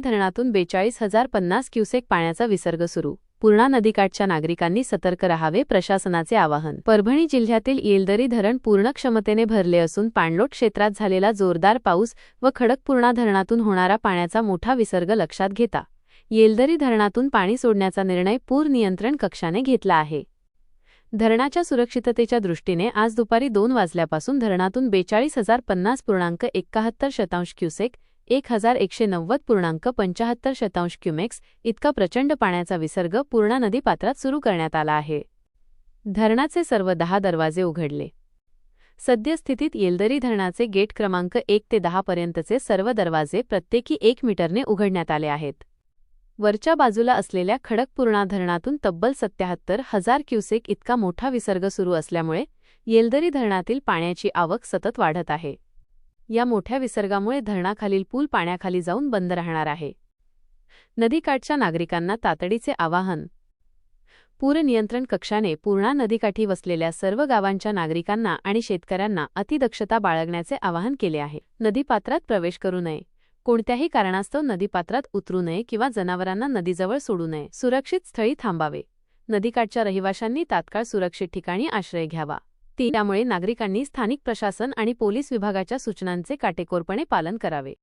धरणातून बेचाळीस हजार पन्नास क्युसेक पाण्याचा विसर्ग सुरू. पूर्णा नदीकाठच्या नागरिकांनी सतर्क राहावे प्रशासनाचे आवाहन. परभणी जिल्ह्यातील येलदरी धरण पूर्ण क्षमतेने भरले असून पाणलोट क्षेत्रात झालेला जोरदार पाऊस व खडकपूर्णा धरणातून होणारा पाण्याचा मोठा विसर्ग लक्षात घेता. येलदरी धरणातून पाणी सोडण्याचा निर्णय पूर नियंत्रण कक्षाने घेतला आहे. धरणाच्या सुरक्षिततेच्या दृष्टीने आज दुपारी दोन वाजल्यापासून धरणातून बेचाळीस हजार पन्नास पूर्णांक एक्काहत्तर शतांश क्युसेक एक हजार एकशे नव्वद पूर्णांक पंचाहत्तर शतांश क्युमेक्स इतका प्रचंड पाण्याचा विसर्ग पूर्णा नदीपात्रात सुरू करण्यात आला आहे. धरणाचे सर्व दहा दरवाजे उघडले. सद्यस्थितीत येलदरी धरणाचे गेट क्रमांक एक ते दहा पर्यंतचे सर्व दरवाजे प्रत्येकी एक मीटरने उघडण्यात आले आहेत. वरच्या बाजूला असलेल्या खडकपूर्णा धरणातून तब्बल सत्याहत्तर हजार क्युसेक इतका मोठा विसर्ग सुरू असल्यामुळे येलदरी धरणातील पाण्याची आवक सतत वाढत आहे. या मोठ्या विसर्गामुळे धरणाखालील पूल पाण्याखाली जाऊन बंद राहणार आहे. नदीकाठच्या नागरिकांना तातडीचे आवाहन. पूर नियंत्रण कक्षाने पूर्णा नदीकाठी वसलेल्या सर्व गावांच्या नागरिकांना आणि शेतकऱ्यांना अतिदक्षता बाळगण्याचे आवाहन केले आहे. नदीपात्रात प्रवेश करू नये. कोणत्याही कारणास्तव नदीपात्रात उतरू नये किंवा जनावरांना नदीजवळ सोडू नये. सुरक्षित स्थळी थांबावे. नदीकाठच्या रहिवाशांनी तात्काळ सुरक्षित ठिकाणी आश्रय घ्यावा. त्यामुळे नागरिकांनी स्थानिक प्रशासन आणि पोलीस विभागाच्या सूचनांचे काटेकोरपणे पालन करावे.